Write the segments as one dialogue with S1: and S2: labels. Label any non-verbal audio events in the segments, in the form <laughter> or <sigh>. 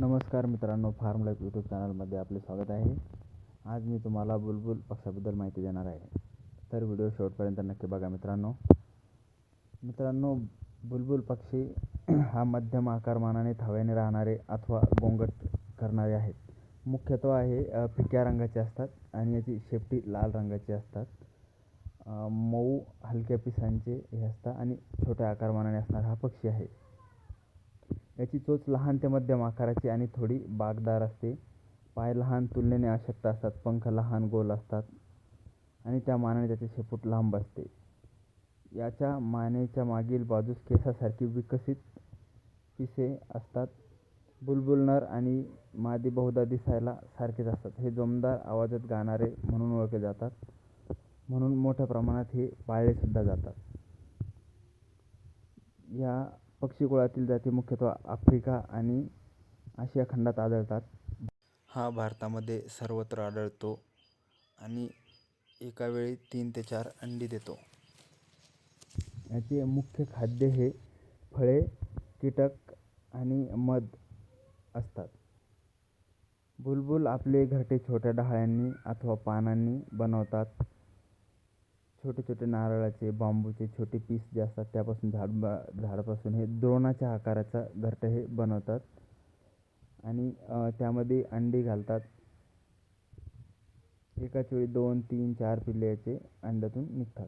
S1: नमस्कार मित्रांनो form life YouTube चॅनलमध्ये आपले स्वागत आहे. आज मी तुम्हाला बुलबुल पक्षाबद्दल माहिती देणार आहे. तर व्हिडिओ शेवटपर्यंत नक्की बघा मित्रांनो. मित्रांनो बुलबुल पक्षी <clears throat> हा मध्यम आकारमानाने थव्याने राहणारे अथवा गोंगट करणारे आहेत. मुख्यत्वे आहे फिक्या रंगाचे असतात आणि याची शेपटी लाल रंगाची असतात. मऊ हलक्या पिसांचे हे असतात आणि छोट्या आकारमानाने असणारा हा पक्षी आहे. याची चोच लहान ते मध्यम आकाराची आणि थोडी बागदार असते. पाय लहान तुलनेने अशक्त असतात पंख लहान गोल असतात आणि त्या मानाने त्याचे शेपूट लांब असते. याच्या मानेच्या मागील बाजूस केसासारखी विकसित पिसे असतात. बुलबुल नर आणि मादी बहुधा दिसायला सारखेच असतात. हे जोमदार आवाजात गाणारे म्हणून ओळखले जातात. म्हणून मोठ्या प्रमाणात हे पाळलेसुद्धा जातात. या पक्षी कुळातील जाती मुख्यतः आफ्रिका आणि आशिया खंडात आढळतात. हा भारतामध्ये सर्वत्र आढळतो आणि एका वेळी तीन ते चार अंडी देतो. याचे मुख्य खाद्य हे फळे कीटक आणि मध असतात. बुलबुल आपले घरटे छोट्या डहाळ्यांनी अथवा पानांनी बनवतात. छोटे छोटे नारळाचे बांबूचे छोटे पीस जे असतात त्यापासून झाड बा झाडापासून हे द्रोणाच्या आकाराचा घरटं हे बनवतात. आणि त्यामध्ये अंडी घालतात. एकाच वेळी दोन तीन चार पिल्ले याचे अंड्यातून निघतात.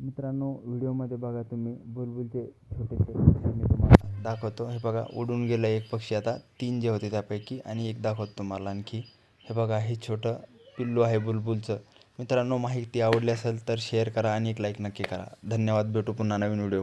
S1: मित्रांनो व्हिडिओमध्ये बघा तुम्ही बुलबुलचे छोटेसे पक्षी मी तुम्हाला दाखवतो. हे बघा उडून गेलं एक पक्षी. आता तीन जे होते त्यापैकी आणि एक दाखवतो तुम्हाला आणखी. हे बघा हे छोटं पिल्लू आहे बुलबुलचं. मित्रांनो माहिती आवडली असेल तर शेअर करा आणि एक लाईक नक्की करा. धन्यवाद. भेटू पुन्हा नवीन व्हिडिओ